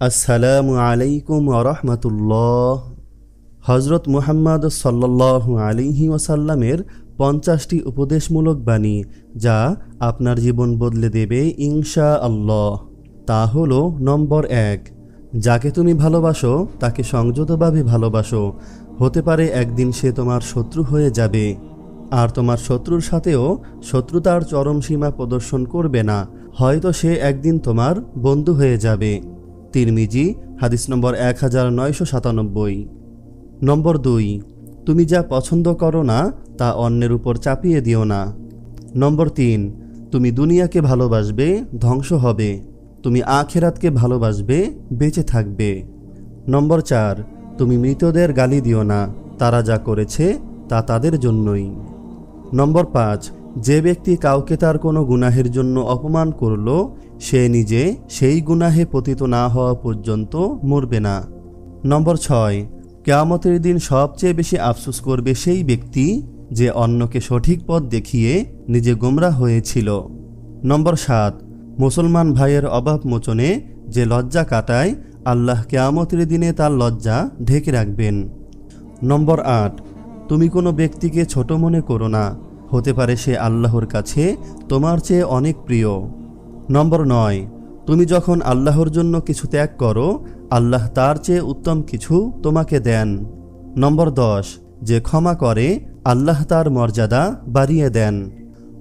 আসসালামু আলাইকুম রহমতুল্লাহ। হজরত মুহাম্মদ সাল্লাল্লাহু আলিহি ওয়াসাল্লামের পঞ্চাশটি উপদেশমূলক বাণী যা আপনার জীবন বদলে দেবে ইনশা আল্লাহ তা হলো নম্বর এক, যাকে তুমি ভালোবাসো, তাকে সংযতভাবে ভালোবাসো। হতে পারে একদিন সে তোমার শত্রু হয়ে যাবে, আর তোমার শত্রুর সাথেও শত্রুতার চরম সীমা প্রদর্শন করবে না। হয়তো সে একদিন তোমার বন্ধু হয়ে যাবে। তিরমিজি, হাদিস নম্বর এক হাজার নয়শো সাতানব্বই। নম্বর দুই, তুমি যা পছন্দ করো না, তা অন্যের উপর চাপিয়ে দিও না। নম্বর তিন, তুমি দুনিয়াকে ভালোবাসবে, ধ্বংস হবে। তুমি আখেরাতকে ভালোবাসবে, বেঁচে থাকবে। নম্বর চার, তুমি মৃতদের গালি দিও না, তারা যা করেছে, তা তাদের জন্যই। নম্বর পাঁচ যে ব্যক্তি কাউকে তার কোনো গুনাহের জন্য অপমান করল, সে নিজে সেই গুনাহে পতিত না হওয়া পর্যন্ত মরবে না। নম্বর ছয়, কেয়ামতের দিন সবচেয়ে বেশি আফসোস করবে সেই ব্যক্তি যে অন্যকে সঠিক পথ দেখিয়ে নিজে গোমরা হয়েছিল। নম্বর সাত, মুসলমান ভাইয়ের অভাব মোচনে যে লজ্জা কাটায়, আল্লাহ কেয়ামতের দিনে তার লজ্জা ঢেকে রাখবেন। নম্বর আট, তুমি কোনো ব্যক্তিকে ছোট মনে করো না। হতে পারে সে আল্লাহর কাছে তোমার চেয়ে অনেক প্রিয়। নম্বর নয়, তুমি যখন আল্লাহর জন্য কিছু ত্যাগ করো, আল্লাহ তার চেয়ে উত্তম কিছু তোমাকে দেন। নম্বর দশ, যে ক্ষমা করে, আল্লাহ তার মর্যাদা বাড়িয়ে দেন।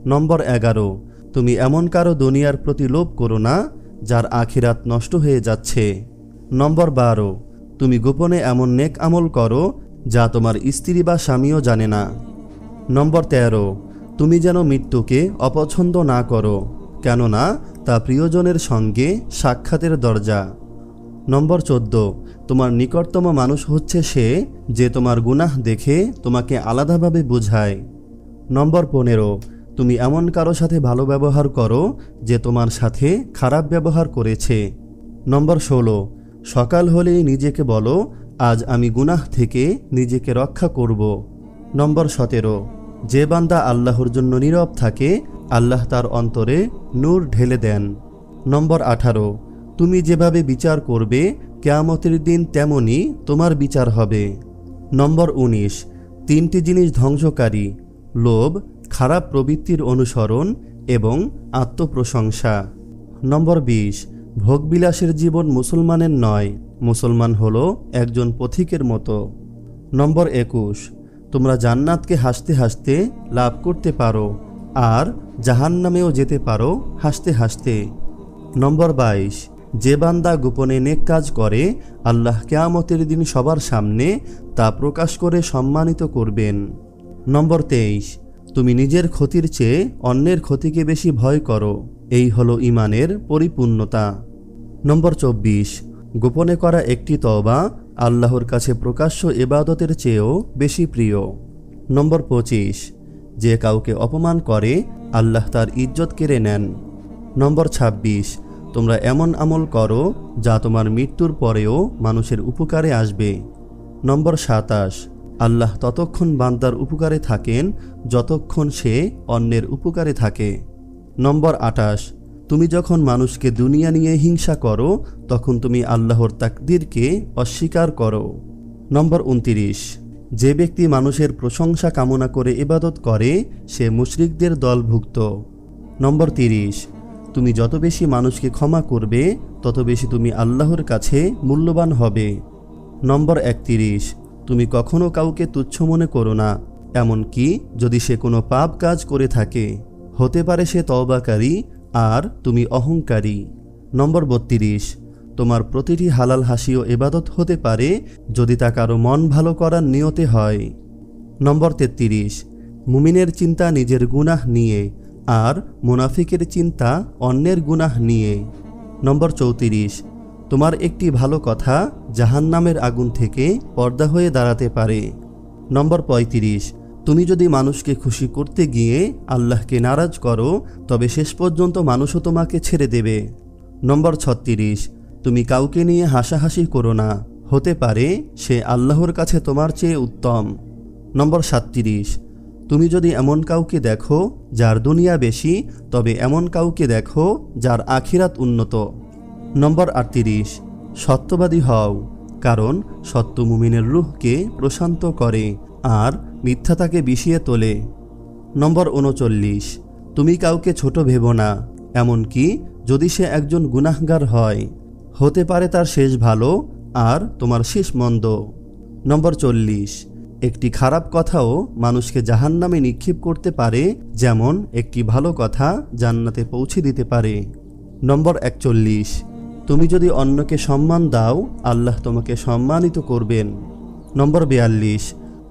নম্বর এগারো, তুমি এমন কারও দুনিয়ার প্রতি লোভ করো না, যার আখিরাত নষ্ট হয়ে যাচ্ছে। নম্বর বারো, তুমি গোপনে এমন নেক আমল করো, যা তোমার স্ত্রী বা স্বামীও জানে না। নম্বর তেরো, তুমি যেন মৃত্যুকে অপছন্দ না করো, কেননা তা প্রিয়জনের সঙ্গে সাক্ষাতের দরজা। নম্বর চোদ্দ, তোমার নিকটতম মানুষ হচ্ছে সে যে তোমার গুনাহ দেখে তোমাকে আলাদাভাবে বোঝায়। নম্বর পনেরো, তুমি এমন কারও সাথে ভালো ব্যবহার করো যে তোমার সাথে খারাপ ব্যবহার করেছে। নম্বর ষোলো, সকাল হলেই নিজেকে বলো, আজ আমি গুনাহ থেকে নিজেকে রক্ষা করব। নম্বর সতেরো, যে বান্দা আল্লাহর জন্য নীরব থাকে, আল্লাহ তার অন্তরে নূর ঢেলে দেন। নম্বর আঠারো, তুমি যেভাবে বিচার করবে, কেয়ামতের দিন তেমনই তোমার বিচার হবে। নম্বর উনিশ, তিনটি জিনিস ধ্বংসকারী, লোভ, খারাপ প্রবৃত্তির অনুসরণ এবং আত্মপ্রশংসা। নম্বর বিশ, ভোগবিলাসের জীবন মুসলমানের নয়, মুসলমান হলো একজন পথিকের মতো। নম্বর একুশ তোমরা জান্নাতকে হাসতে হাসতে লাভ করতে পারো, আর জাহান্নামেও যেতে পারো হাসতে হাসতে। নম্বর বাইশ, যে বান্দা গোপনে নেক কাজ করে, আল্লাহ কেয়ামতের দিন সবার সামনে তা প্রকাশ করে সম্মানিত করবেন। নম্বর তেইশ, তুমি নিজের ক্ষতির চেয়ে অন্যের ক্ষতিকে বেশি ভয় করো, এই হলো ইমানের পরিপূর্ণতা। নম্বর চব্বিশ, গোপনে করা একটি তওবা আল্লাহর কাছে প্রকাশ্য এবাদতের চেয়েও বেশি প্রিয়। নম্বর পঁচিশ, যে কাউকে অপমান করে, আল্লাহ তার ইজ্জত কেড়ে নেন। নম্বর ২৬ তোমরা এমন আমল করো, যা তোমার মৃত্যুর পরেও মানুষের উপকারে আসবে। নম্বর সাতাশ, আল্লাহ ততক্ষণ বান্দার উপকারে থাকেন, যতক্ষণ সে অন্যের উপকারে থাকে। নম্বর আটাশ তুমি যখন মানুষকে দুনিয়া নিয়ে হিংসা করো, তখন তুমি আল্লাহর তাকদিরকে অস্বীকার করো। নম্বর উনতিরিশ। যে ব্যক্তি মানুষের প্রশংসা কামনা করে ইবাদত করে, সে মুশরিকদের দলভুক্ত। নম্বর তিরিশ। তুমি যত বেশি মানুষকে ক্ষমা করবে, তত বেশি তুমি আল্লাহর কাছে মূল্যবান হবে। নম্বর একতিরিশ। তুমি কখনো কাউকে তুচ্ছ মনে করো না, এমনকি যদি সে কোনো পাপ কাজ করে থাকে, হতে পারে সে তওবাকারী আর তুমি অহংকারী। নম্বর বত্রিশ, তোমার প্রতিটি হালাল হাসিও এবাদত হতে পারে যদি তা কারও মন ভালো করার নিয়তে হয়। নম্বর তেত্রিশ, মুমিনের চিন্তা নিজের গুনাহ নিয়ে আর মুনাফিকের চিন্তা অন্যের গুনাহ নিয়ে। নম্বর চৌত্রিশ, তোমার একটি ভালো কথা জাহান্নামের আগুন থেকে পর্দা হয়ে দাঁড়াতে পারে। নম্বর পঁয়ত্রিশ তুমি যদি মানুষকে খুশি করতে গিয়ে আল্লাহকে নারাজ করো, তবে শেষ পর্যন্ত মানুষও তোমাকে ছেড়ে দেবে। নম্বর ছত্রিশ, তুমি কাউকে নিয়ে হাসাহাসি করো না। হতে পারে সে আল্লাহর কাছে তোমার চেয়ে উত্তম। নম্বর সাতত্রিশ, তুমি যদি এমন কাউকে দেখো যার দুনিয়া বেশি, তবে এমন কাউকে দেখো যার আখিরাত উন্নত। নম্বর আটত্রিশ, সত্যবাদী হও, কারণ সত্য মুমিনের রূহকে প্রশান্ত করে। আর মিথ্যা তাকে বিষিয়ে তোলে। নম্বর উনচল্লিশ, তুমি কাউকে ছোট ভেবো না, এমনকি যদি সে একজন গুনাহগার হয়, হতে পারে তার শেষ ভালো আর তোমার শেষ মন্দ। নম্বর চল্লিশ, একটি খারাপ কথাও মানুষকে জাহান্নামে নিক্ষেপ করতে পারে, যেমন একটি ভালো কথা জান্নাতে পৌঁছে দিতে পারে। নম্বর একচল্লিশ, তুমি যদি অন্যকে সম্মান দাও, আল্লাহ তোমাকে সম্মানিত করবেন। নম্বর বিয়াল্লিশ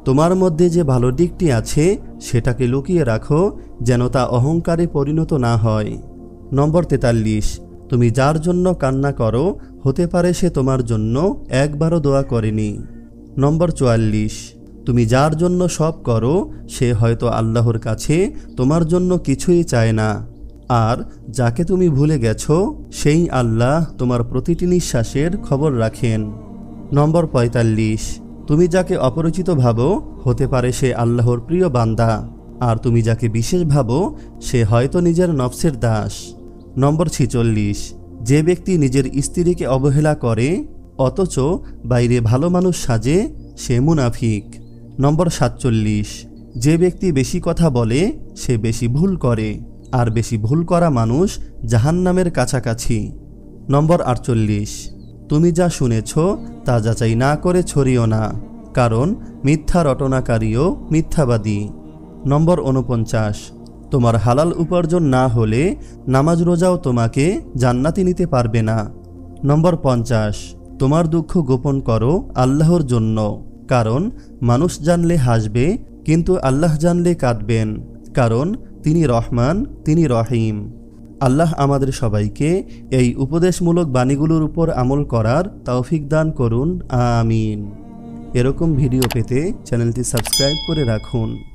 তোমার মধ্যে যে ভালো দিকটি আছে, সেটাকে লুকিয়ে রাখো, যেন তা অহংকারে পরিণত না হয়। নম্বর তেতাল্লিশ, তুমি যার জন্য কান্না করো, হতে পারে সে তোমার জন্য একবারও দোয়া করেনি। নম্বর চুয়াল্লিশ, তুমি যার জন্য সব করো, সে হয়তো আল্লাহর কাছে তোমার জন্য কিছুই চায় না। আর যাকে তুমি ভুলে গেছো, সেই আল্লাহ তোমার প্রতিটি নিঃশ্বাসের খবর রাখেন। নম্বর পঁয়তাল্লিশ তুমি যাকে অপরিচিত ভাবো, হতে পারে সে আল্লাহর প্রিয় বান্দা। আর তুমি যাকে বিশেষ ভাবো, সে হয়তো নিজের নফসের দাস। নম্বর ছিচল্লিশ, যে ব্যক্তি নিজের স্ত্রীকে অবহেলা করে, অথচ বাইরে ভালো মানুষ সাজে, সে মুনাফিক। নম্বর সাতচল্লিশ, যে ব্যক্তি বেশি কথা বলে, সে বেশি ভুল করে। আর বেশি ভুল করা মানুষ জাহান্নামের কাছাকাছি। নম্বর আটচল্লিশ তুমি যা শুনেছ, তা যাচাই না করে ছড়িও না, কারণ মিথ্যা রটনাকারীও মিথ্যাবাদী। নম্বর উনপঞ্চাশ তোমার হালাল উপার্জন না হলে নামাজ রোজাও তোমাকে জান্নাতি নিতে পারবে না। নম্বর পঞ্চাশ, তোমার দুঃখ গোপন করো আল্লাহর জন্য, কারণ মানুষ জানলে হাসবে, কিন্তু আল্লাহ জানলে কাঁদবেন, কারণ তিনি রহমান, তিনি রহিম। আল্লাহ আমাদের সবাইকে এই উপদেশমূলক বাণীগুলোর উপর আমল করার তৌফিক দান করুন, আমিন। এরকম ভিডিও পেতে চ্যানেলটি সাবস্ক্রাইব করে রাখুন।